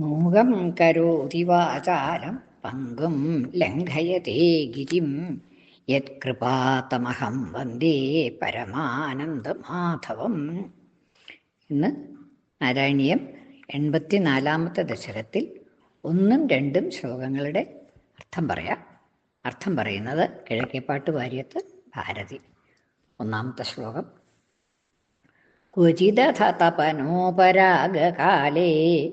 മൂകം കരോതി വാചാലം പങ്കും ലംഘയത്തെ ഗിരിം. യത്കൃപാതമഹം വന്ദേ പരമാനന്ദമാധവം. ഇന്ന് നാരായണീയം എൺപത്തിനാലാമത്തെ ദശരത്തിൽ ഒന്നും രണ്ടും ശ്ലോകങ്ങളുടെ അർത്ഥം പറയാം. അർത്ഥം പറയുന്നത് കിഴക്കേപ്പാട്ട് വാര്യത്ത് ഭാരതി. ഒന്നാമത്തെ ശ്ലോകം. ക്വചിതപനോപരാഗകാലേ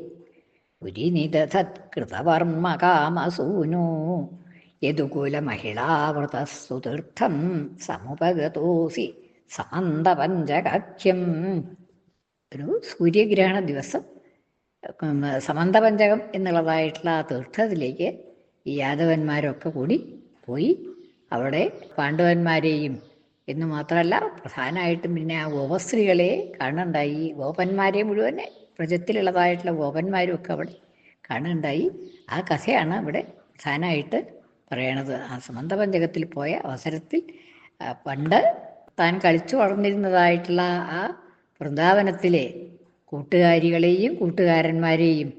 പുരിനിദധത്കൃതവർമ്മകാമസൂനോ യദുകുലമഹിളാവൃതസ്തുതീർത്ഥം സമുപഗതോസി സമന്തപഞ്ചകാഖ്യം ഒരു സൂര്യഗ്രഹണ ദിവസം സമന്തപഞ്ചകം എന്നുള്ളതായിട്ടുള്ള ആ തീർത്ഥത്തിലേക്ക് ഈ യാദവന്മാരൊക്കെ കൂടി പോയി അവിടെ പാണ്ഡവന്മാരെയും എന്ന് മാത്രമല്ല പ്രധാനമായിട്ടും പിന്നെ ആ ഗോപസ്ത്രീകളെ കാണണ്ടായി ഗോപന്മാരെ മുഴുവൻ പ്രജത്തിലുള്ളതായിട്ടുള്ള ഗോപന്മാരും ഒക്കെ അവിടെ കാണുണ്ടായി ആ കഥയാണ് ഇവിടെ പ്രധാനമായിട്ട് പറയണത്. ആ സമന്തപഞ്ചകത്തിൽ പോയ അവസരത്തിൽ പണ്ട് താൻ കളിച്ചു വളർന്നിരുന്നതായിട്ടുള്ള ആ വൃന്ദാവനത്തിലെ കൂട്ടുകാരികളെയും കൂട്ടുകാരന്മാരെയും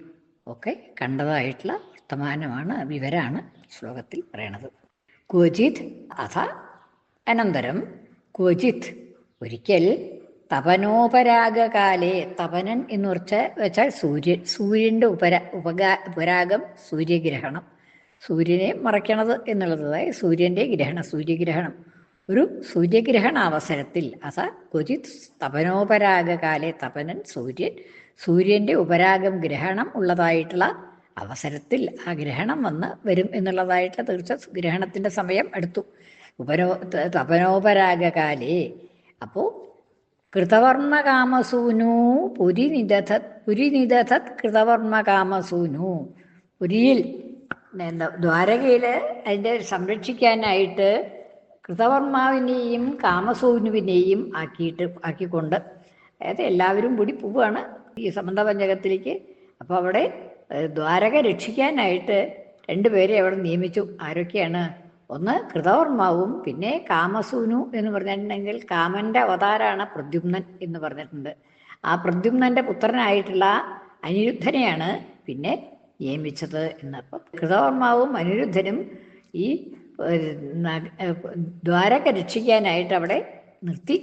ഒക്കെ കണ്ടതായിട്ടുള്ള വർത്തമാനമാണ് വിവരാണ് ശ്ലോകത്തിൽ പറയണത്. ക്വചിത് അഥ അനന്തരം ക്വചിത് ഒരിക്കൽ തപനോപരാഗകാലേ തപനൻ എന്ന് വെച്ച വെച്ചാൽ സൂര്യൻ സൂര്യന്റെ ഉപര ഉപകാ ഉപരാഗം സൂര്യഗ്രഹണം. സൂര്യനെ മറയ്ക്കണത് എന്നുള്ളത് സൂര്യന്റെ ഗ്രഹണം സൂര്യഗ്രഹണം. ഒരു സൂര്യഗ്രഹണ അവസരത്തിൽ അസ ക്വചിത് തപനോപരാഗകാലെ തപനൻ സൂര്യൻ സൂര്യന്റെ ഉപരാഗം ഗ്രഹണം ഉള്ളതായിട്ടുള്ള അവസരത്തിൽ ആ ഗ്രഹണം വന്ന് വരും എന്നുള്ളതായിട്ടുള്ള തീർച്ച ഗ്രഹണത്തിന്റെ സമയം അടുത്തു ഉപരോ ത- തപനോപരാഗകാലേ. അപ്പോൾ കൃതവർമ്മകാമസൂനു പുരി നിദധത് പുരി നിദധത് കൃതവർമ്മകാമസൂനു പുരിയിൽ ദ്വാരകയിൽ അതിന്റെ സംരക്ഷിക്കാനായിട്ട് കൃതവർമാവിനെയും കാമസൂനുവിനെയും ആക്കിയിട്ട് ആക്കിക്കൊണ്ട് അതായത് എല്ലാവരും കൂടി പോവുകയാണ് ഈ സമന്തപഞ്ചകത്തിലേക്ക്. അപ്പോൾ അവിടെ ദ്വാരക രക്ഷിക്കാനായിട്ട് രണ്ടുപേരെ അവിടെ നിയമിച്ചു. ആരൊക്കെയാണ്? ഒന്ന് കൃതവർമാവും പിന്നെ കാമസൂനു എന്ന് പറഞ്ഞിട്ടുണ്ടെങ്കിൽ കാമന്റെ അവതാരാണ് പ്രദ്യുമ്നൻ എന്ന് പറഞ്ഞിട്ടുണ്ട്. ആ പ്രദ്യുമ്നന്റെ പുത്രനായിട്ടുള്ള അനിരുദ്ധനെയാണ് പിന്നെ നിയമിച്ചത് എന്ന് അപ്പം കൃതവർമാവും അനിരുദ്ധനും ഈ ദ്വാരക രക്ഷിക്കാനായിട്ട് അവിടെ നിർത്തി.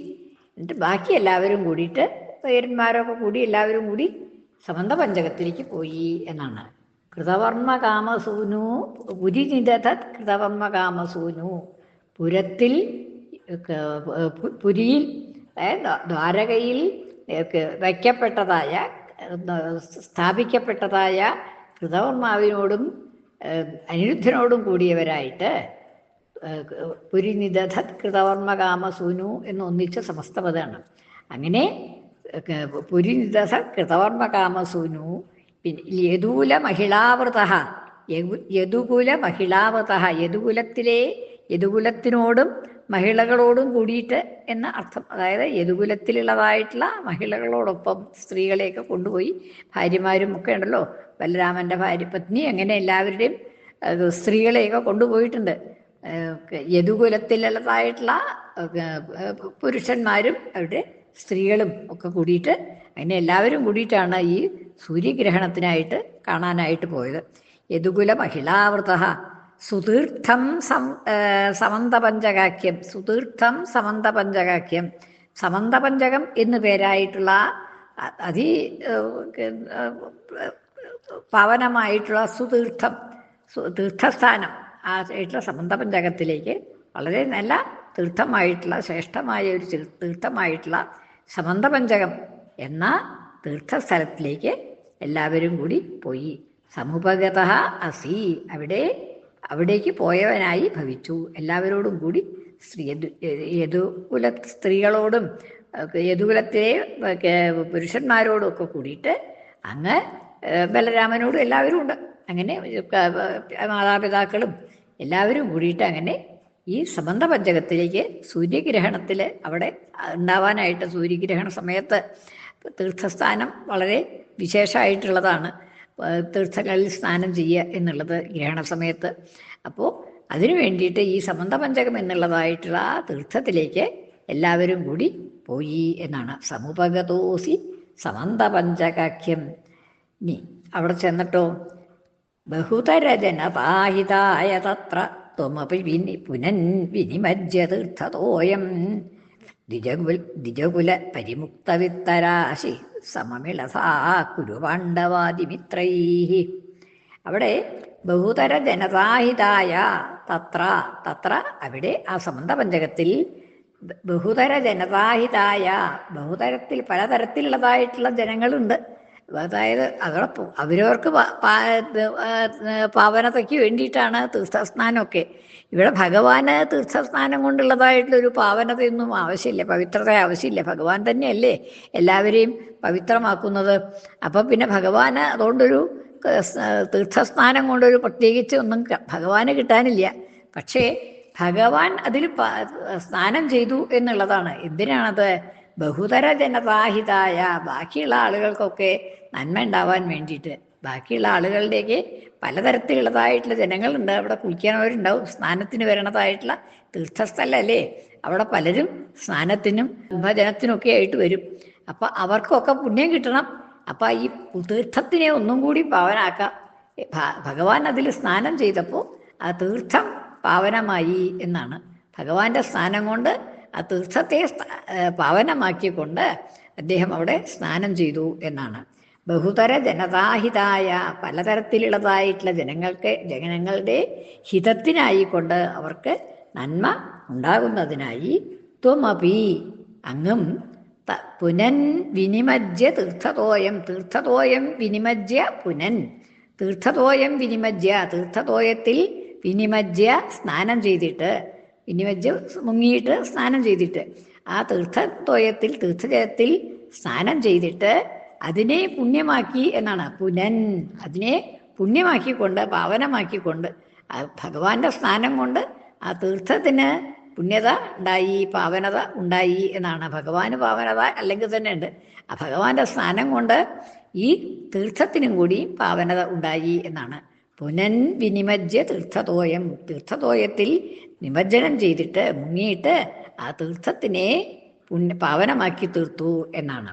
എന്നിട്ട് ബാക്കി എല്ലാവരും കൂടിയിട്ട് പേരന്മാരൊക്കെ കൂടി എല്ലാവരും കൂടി സമന്ത പഞ്ചകത്തിലേക്ക് പോയി എന്നാണ്. കൃതവർമ്മ കാമസൂനു കൃതവർമ്മകാമസൂനു. നിദധത് കൃതവർമ്മ കാമസൂനു പുരത്തിൽ പുരിയിൽ ദ്വാരകയിൽ വയ്ക്കപ്പെട്ടതായ സ്ഥാപിക്കപ്പെട്ടതായ കൃതവർമാവിനോടും അനിരുദ്ധനോടും കൂടിയവരായിട്ട് പുരിനിദധത് കൃതവർമ്മ കാമസൂനു എന്ന് ഒന്നിച്ച സമസ്തപദമാണ് അങ്ങനെ പുരിനിദധ കൃതവർമ്മ കാമസൂനു പിന്നെ യദൂല മഹിളാവൃത യദുകുല മഹിളാവൃത യദുകുലത്തിലെ യദുകുലത്തിനോടും മഹിളകളോടും കൂടിയിട്ട് എന്ന അർത്ഥം. അതായത് യദുകുലത്തിലുള്ളതായിട്ടുള്ള മഹിളകളോടൊപ്പം സ്ത്രീകളെയൊക്കെ കൊണ്ടുപോയി ഭാര്യമാരും ഒക്കെ ഉണ്ടല്ലോ. ബലരാമന്റെ ഭാര്യ പത്നി അങ്ങനെ എല്ലാവരുടെയും സ്ത്രീകളെയൊക്കെ കൊണ്ടുപോയിട്ടുണ്ട്. യദുകുലത്തിലുള്ളതായിട്ടുള്ള പുരുഷന്മാരും അവരുടെ സ്ത്രീകളും ഒക്കെ കൂടിയിട്ട് അങ്ങനെ എല്ലാവരും കൂടിയിട്ടാണ് ഈ സൂര്യഗ്രഹണത്തിനായിട്ട് കാണാനായിട്ട് പോയത്. യദുകുല മഹിളാവൃത സുതീർത്ഥം സം ഏഹ് സമന്തപഞ്ചകാഖ്യം. സുതീർത്ഥം സമന്തപഞ്ചകാക്യം സമന്തപഞ്ചകം എന്നു പേരായിട്ടുള്ള അതി പാവനമായിട്ടുള്ള സുതീർത്ഥം തീർത്ഥസ്ഥാനം ആ ആയിട്ടുള്ള സമന്തപഞ്ചകത്തിലേക്ക് വളരെ നല്ല തീർത്ഥമായിട്ടുള്ള ശ്രേഷ്ഠമായ ഒരു തീർത്ഥമായിട്ടുള്ള സമന്തപഞ്ചകം എന്ന തീർത്ഥസ്ഥലത്തിലേക്ക് എല്ലാവരും കൂടി പോയി. സമുപഗത അസി. അവിടെ അവിടേക്ക് പോയവനായി ഭവിച്ചു. എല്ലാവരോടും കൂടി സ്ത്രീ യദു യദുകുല സ്ത്രീകളോടും യദുകുലത്തിലെ പുരുഷന്മാരോടും ഒക്കെ കൂടിയിട്ട് അങ്ങ് ബലരാമനോടും എല്ലാവരും ഉണ്ട്. അങ്ങനെ മാതാപിതാക്കളും എല്ലാവരും കൂടിയിട്ട് അങ്ങനെ ഈ സമന്ത പഞ്ചകത്തിലേക്ക് സൂര്യഗ്രഹണത്തിൽ അവിടെ ഉണ്ടാവാനായിട്ട് സൂര്യഗ്രഹണ സമയത്ത് തീർത്ഥസ്ഥാനം വളരെ വിശേഷമായിട്ടുള്ളതാണ് തീർത്ഥങ്ങളിൽ സ്നാനം ചെയ്യുക എന്നുള്ളത് ഗ്രഹണ സമയത്ത്. അപ്പോൾ അതിനു വേണ്ടിയിട്ട് ഈ സമന്തപഞ്ചകം എന്നുള്ളതായിട്ടുള്ള ആ തീർത്ഥത്തിലേക്ക് എല്ലാവരും കൂടി പോയി എന്നാണ്. സമുപഗതോസി സമന്തപഞ്ചകാഖ്യം. നീ അവിടെ ചെന്നിട്ടോ ബഹുതരജനപാഹിതായ തത്ര ത്വമപി വിനി പുനൻ വിനിമജ്യ തീർത്ഥതോയം. ദ്വിജകുല പരിമുക്തവിത്തരാശി സമമിളസാ കുരുപാണ്ഡവാദിമിത്രൈ അവിടെ ബഹുതര ജനതാഹിതായ തത്ര തത്ര അവിടെ ആ സമന്തപഞ്ചകത്തിൽ ബഹുതര ജനതാഹിതായ ബഹുതരത്തിൽ പലതരത്തിലുള്ളതായിട്ടുള്ള ജനങ്ങളുണ്ട്. അതായത് അവിടെ അവരവർക്ക് പാവനതയ്ക്ക് വേണ്ടിയിട്ടാണ് തീർത്ഥസ്നാനമൊക്കെ. ഇവിടെ ഭഗവാന് തീർത്ഥസ്നാനം കൊണ്ടുള്ളതായിട്ടുള്ളൊരു പാവനതയൊന്നും ആവശ്യമില്ല പവിത്രത ആവശ്യമില്ല. ഭഗവാൻ തന്നെയല്ലേ എല്ലാവരെയും പവിത്രമാക്കുന്നത്. അപ്പം പിന്നെ ഭഗവാന് അതുകൊണ്ടൊരു തീർത്ഥസ്നാനം കൊണ്ടൊരു പ്രത്യേകിച്ച് ഒന്നും ഭഗവാന് കിട്ടാനില്ല. പക്ഷേ ഭഗവാൻ അതിൽ സ്നാനം ചെയ്തു എന്നുള്ളതാണ്. എന്തിനാണത്? ബഹുതര ജനതാഹിതായ ബാക്കിയുള്ള ആളുകൾക്കൊക്കെ നന്മ ഉണ്ടാവാൻ വേണ്ടിയിട്ട്. ബാക്കിയുള്ള ആളുകളുടെയൊക്കെ പലതരത്തിലുള്ളതായിട്ടുള്ള ജനങ്ങളുണ്ട്. അവിടെ കുളിക്കാനവരുണ്ടാവും സ്നാനത്തിന് വരണതായിട്ടുള്ള തീർത്ഥസ്ഥലല്ലേ? അവിടെ പലരും സ്നാനത്തിനും ഭജനത്തിനൊക്കെ ആയിട്ട് വരും. അപ്പം അവർക്കൊക്കെ പുണ്യം കിട്ടണം. അപ്പം ഈ തീർത്ഥത്തിനെ ഒന്നും കൂടി പാവനാക്കാം. ഭഗവാൻ അതിൽ സ്നാനം ചെയ്തപ്പോൾ ആ തീർത്ഥം പാവനമായി എന്നാണ്. ഭഗവാന്റെ സ്നാനം കൊണ്ട് ആ തീർത്ഥത്തെ പവനമാക്കിക്കൊണ്ട് അദ്ദേഹം അവിടെ സ്നാനം ചെയ്തു എന്നാണ്. ബഹുതര ജനതാഹിതായ പലതരത്തിലുള്ളതായിട്ടുള്ള ജനങ്ങൾക്ക് ജനങ്ങളുടെ ഹിതത്തിനായിക്കൊണ്ട് അവർക്ക് നന്മ ഉണ്ടാകുന്നതിനായി ത്വമപി അങ്ങും പുനൻ വിനിമജ്യ തീർത്ഥതോയം തീർത്ഥതോയം വിനിമജ്യ പുനൻ. തീർത്ഥതോയം വിനിമജ്യ തീർത്ഥതോയത്തിൽ വിനിമജ്യ സ്നാനം ചെയ്തിട്ട് വിനിമജ്യ മുങ്ങിയിട്ട് സ്നാനം ചെയ്തിട്ട് ആ തീർത്ഥത്തോയത്തിൽ തീർത്ഥജലത്തിൽ സ്നാനം ചെയ്തിട്ട് അതിനെ പുണ്യമാക്കി എന്നാണ്. പുനൻ. അതിനെ പുണ്യമാക്കിക്കൊണ്ട് പാവനമാക്കിക്കൊണ്ട് ഭഗവാന്റെ സ്നാനം കൊണ്ട് ആ തീർത്ഥത്തിന് പുണ്യത ഉണ്ടായി പാവനത ഉണ്ടായി എന്നാണ്. ഭഗവാന് പാവനത അല്ലെങ്കിൽ തന്നെ ഉണ്ട്. ആ ഭഗവാന്റെ സ്നാനം കൊണ്ട് ഈ തീർത്ഥത്തിനും കൂടി പാവനത ഉണ്ടായി എന്നാണ്. പുനൻ വിനിമജ്യ തീർത്ഥതോയം. തീർത്ഥതോയത്തിൽ നിമജ്ജനം ചെയ്തിട്ട് മുങ്ങിയിട്ട് ആ തീർത്ഥത്തിനെ പുണ്യ പാവനമാക്കി തീർത്തു എന്നാണ്.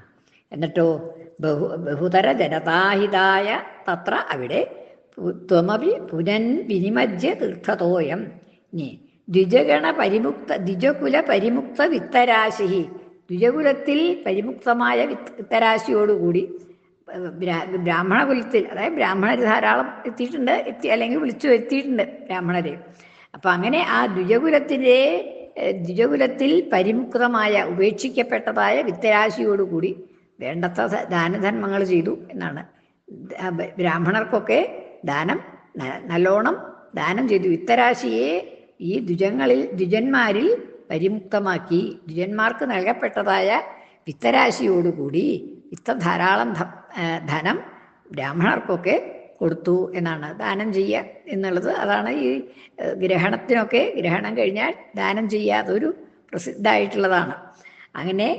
എന്നിട്ടോ ബഹു ബഹുതര ജനതാഹിതായ തത്ര അവിടെ ത്വമപി പുനൻ വിനിമജ്യ തീർത്ഥതോയം. നീ ദ്വിജഗണ പരിമുക്ത ദ്വിജകുല പരിമുക്ത വിത്തരാശി ദ്വിജകുലത്തിൽ പരിമുക്തമായ വിത്ത് വിത്തരാശിയോടുകൂടി ബ്രാഹ്മണ കുലത്തിൽ അതായത് ബ്രാഹ്മണർ ധാരാളം എത്തിയിട്ടുണ്ട് എത്തി അല്ലെങ്കിൽ വിളിച്ചു എത്തിയിട്ടുണ്ട് ബ്രാഹ്മണരെ. അപ്പൊ അങ്ങനെ ആ ദ്വിജകുലത്തിലെ ദ്വിജകുലത്തിൽ പരിമുക്തമായ ഉപേക്ഷിക്കപ്പെട്ടതായ വിത്തരാശിയോടുകൂടി വേണ്ടത്ര ദാനധർമ്മങ്ങൾ ചെയ്തു എന്നാണ്. ബ്രാഹ്മണർക്കൊക്കെ ദാനം നല്ലോണം ദാനം ചെയ്തു. വിത്തരാശിയെ ഈ ദ്വിജങ്ങളിൽ ദ്വിജന്മാരിൽ പരിമുക്തമാക്കി ദ്വിജന്മാർക്ക് നൽകപ്പെട്ടതായ വിത്തരാശിയോടുകൂടി വിത്ത ധാരാളം ധനം ബ്രാഹ്മണർക്കൊക്കെ കൊടുത്തു എന്നാണ് ദാനം ചെയ്യുക എന്നുള്ളത്. അതാണ് ഈ ഗ്രഹണത്തിനൊക്കെ ഗ്രഹണം കഴിഞ്ഞാൽ ദാനം ചെയ്യുക അതൊരു പ്രസിദ്ധമായിട്ടുള്ളതാണ്. അങ്ങനെ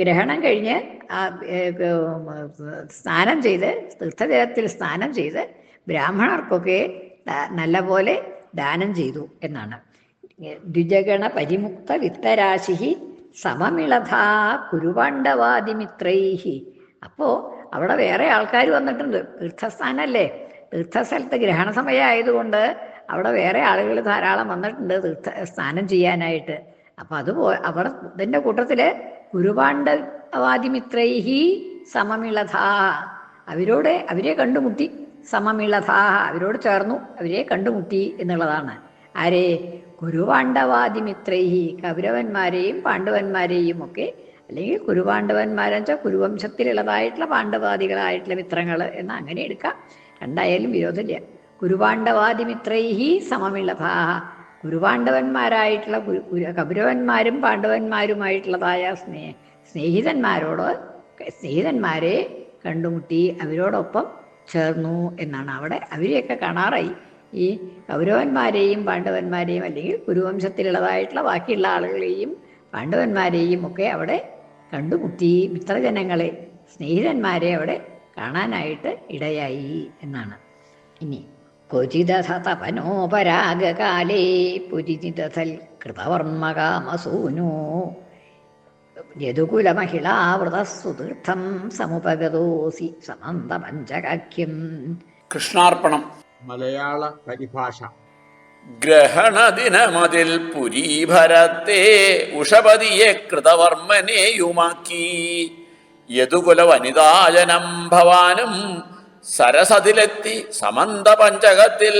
ഗ്രഹണം കഴിഞ്ഞ് സ്നാനം ചെയ്ത് തീർത്ഥജലത്തിൽ സ്നാനം ചെയ്ത് ബ്രാഹ്മണർക്കൊക്കെ നല്ലപോലെ ദാനം ചെയ്തു എന്നാണ്. ദ്വിജഗണ പരിമുക്ത വിത്തരാശി സമമിളധാ കുരുപാണ്ഡവാദിമിത്രൈഹി. അപ്പോ അവിടെ വേറെ ആൾക്കാർ വന്നിട്ടുണ്ട്. തീർത്ഥസ്ഥാനല്ലേ? തീർത്ഥസ്ഥലത്ത് ഗ്രഹണ സമയം ആയതുകൊണ്ട് അവിടെ വേറെ ആളുകൾ ധാരാളം വന്നിട്ടുണ്ട് തീർത്ഥ സ്നാനം ചെയ്യാനായിട്ട്. അപ്പൊ അത് പോ അവിടെ ഇതിന്റെ കൂട്ടത്തിൽ കുരുപാണ്ഡവാദിമിത്രൈഹി സമമിളധാ. അവരോട് അവരെ കണ്ടുമുട്ടി. സമമിളധാഹ അവരോട് ചേർന്നു. അവരെ കണ്ടുമുട്ടി എന്നുള്ളതാണ്. ആരെ? കുരുപാണ്ഡവാദിമിത്രൈഹി കൗരവന്മാരെയും പാണ്ഡവന്മാരെയും ഒക്കെ അല്ലെങ്കിൽ കുരുപാണ്ഡവന്മാരെന്ന് കുരുവംശത്തിലുള്ളതായിട്ടുള്ള പാണ്ഡവാദികളായിട്ടുള്ള മിത്രങ്ങൾ എന്ന് അങ്ങനെ എടുക്കാം. രണ്ടായാലും വിരോധമില്ല. കുരുപാണ്ഡവാദിമിത്രൈഹി സമമിളഭാഹ. കുരുപാണ്ഡവന്മാരായിട്ടുള്ള കുരു കുരു- കൗരവന്മാരും പാണ്ഡവന്മാരുമായിട്ടുള്ളതായ സ്നേഹ സ്നേഹിതന്മാരോട് സ്നേഹിതന്മാരെ കണ്ടുമുട്ടി അവരോടൊപ്പം ചേർന്നു എന്നാണ് അവിടെ അവരെയൊക്കെ കാണാറായി. ഈ കൗരവന്മാരെയും പാണ്ഡവന്മാരെയും അല്ലെങ്കിൽ കുരുവംശത്തിലുള്ളതായിട്ടുള്ള ബാക്കിയുള്ള ആളുകളെയും പാണ്ഡവന്മാരെയും ഒക്കെ അവിടെ കണ്ടുമുട്ടി. മിത്രജനങ്ങളെ സ്നേഹിതന്മാരെ അവിടെ കാണാനായിട്ട് ഇടയായി എന്നാണ്. ഇനി ക്വചിതപനോപരാഗകാലേ പുരിചിതൽ കൃതവർമ്മകാമസൂനോ. യദുകുലമഹിളാവൃതസ്സുതീർത്ഥം സമുപഗതോസി സമന്ത പഞ്ചകാഖ്യം കൃഷ്ണാർപ്പണം. മലയാള പരിഭാഷ. ഗ്രഹണദിനമതിൽ പുരീഭരത്തെ ഉഷപതിയെ കൃതവർമ്മനെയുമാക്കി. യദുകുല വനിതാജനം ഭവാനും സരസതിലെത്തി സമന്ത പഞ്ചകത്തിൽ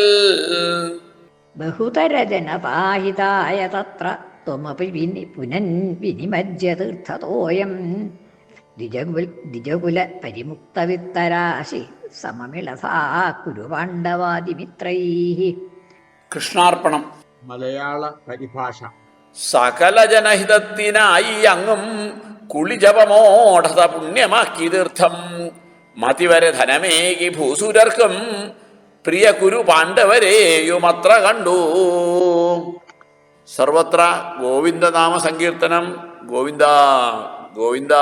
ബഹുതരജനപാഹിതായ തത്ര ത്വമപി പുനൻ വിനിമജ്യതീർത്ഥതോയം. ദ്വിജകുല പരിമുക്തവിത്തരാശി സമമിളസാ കുരു പാണ്ഡവാദിമിത്രൈः കൃഷ്ണാർപ്പണം. മലയാള പരിഭാഷ. സകല ജനഹിതത്തിനായി അങ്ങും കുളിജപമോഢത പുണ്യമാക്കി തീർത്ഥം മതിവരെ ധനമേകി ഭൂസുരർക്കും പ്രിയ കുരു പാണ്ഡവരെയുമത്ര കണ്ടു. സർവത്ര ഗോവിന്ദനാമ സങ്കീർത്തനം ഗോവിന്ദ ഗോവിന്ദ.